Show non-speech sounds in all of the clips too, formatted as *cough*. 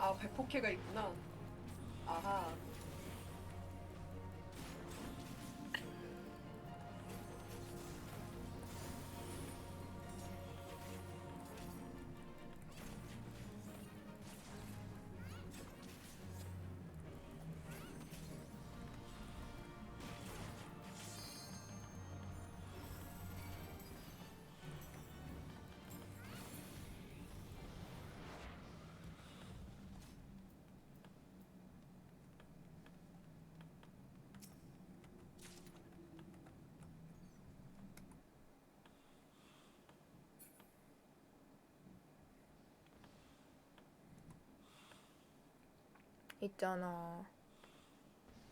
아 발포케가 있구나. 아하. 있잖아.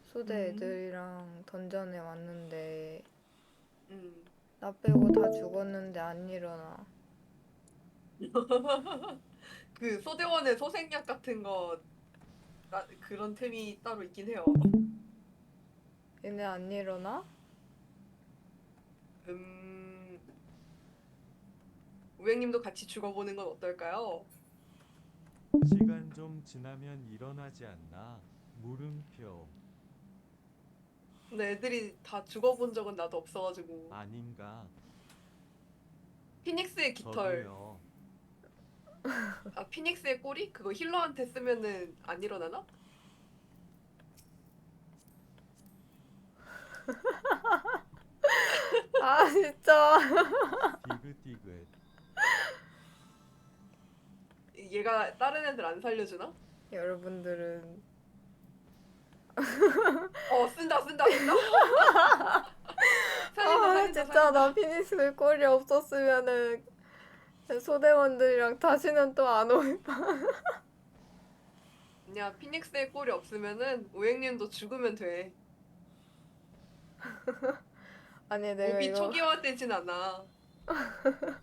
소대 음. 애들이랑 던전에 왔는데 음. 나 빼고 다 죽었는데 안 일어나. *laughs* 그 소대원의 소생약 같은 거 나, 그런 템이 따로 있긴 해요. 얘네 안 일어나? 음. 우행님도 같이 죽어보는 건 어떨까요? 시간 좀 지나면 일어나지 않나? 물음표 근데 애들이 다 죽어본 적은 나도 없어가지고 아닌가? 피닉스의 깃털 저도요. 아 피닉스의 꼬리? 그거 힐러한테 쓰면은 안 일어나나? *laughs* 아 진짜. 디귿디귿 얘가 다른 애들 안 살려주나? 여러분들은 어 쓴다 쓴다 쓴다 살린다 아 살린다 진짜 나 피니스 꼴이 없었으면은 소대원들이랑 다시는 또 안 올. 야 피닉스의 꼴이 없으면은 오행님도 죽으면 돼 아니 내가 몸이 이거 초기화되진 않아 *laughs*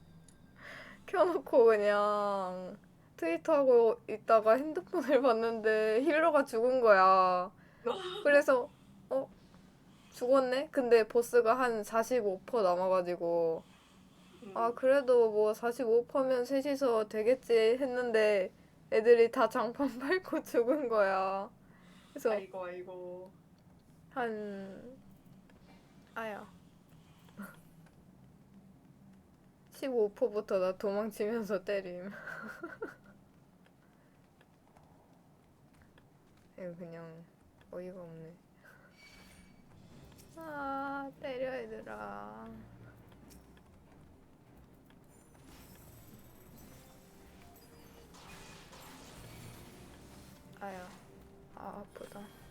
켜놓고 그냥 트위터 하고 있다가 핸드폰을 봤는데 힐러가 죽은 거야. 그래서 어 죽었네? 근데 보스가 한 45% 남아가지고 음. 아 그래도 뭐 45%면 셋이서 되겠지 했는데 애들이 다 장판 *laughs* 밟고 죽은 거야. 그래서 아이고 아이고 한 아야 15%부터 나 도망치면서 때림. *laughs* 이거 그냥 어이가 없네. 아 때려 얘들아. 아야 아 아프다.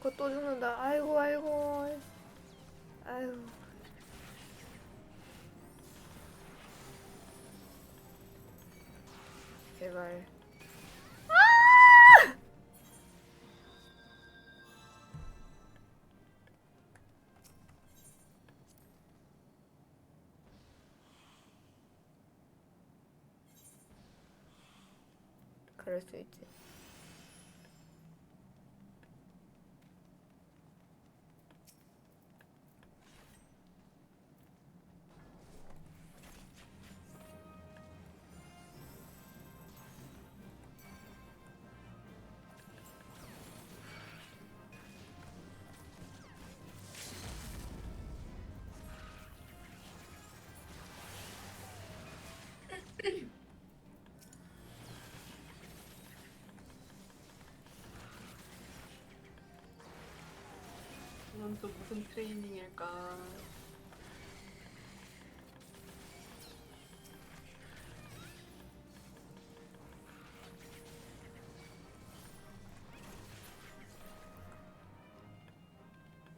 탱커 또 죽는다. 아이고 아이고. 아이고. 제발. 그럴 수 있지 이건 또 무슨 트레이닝일까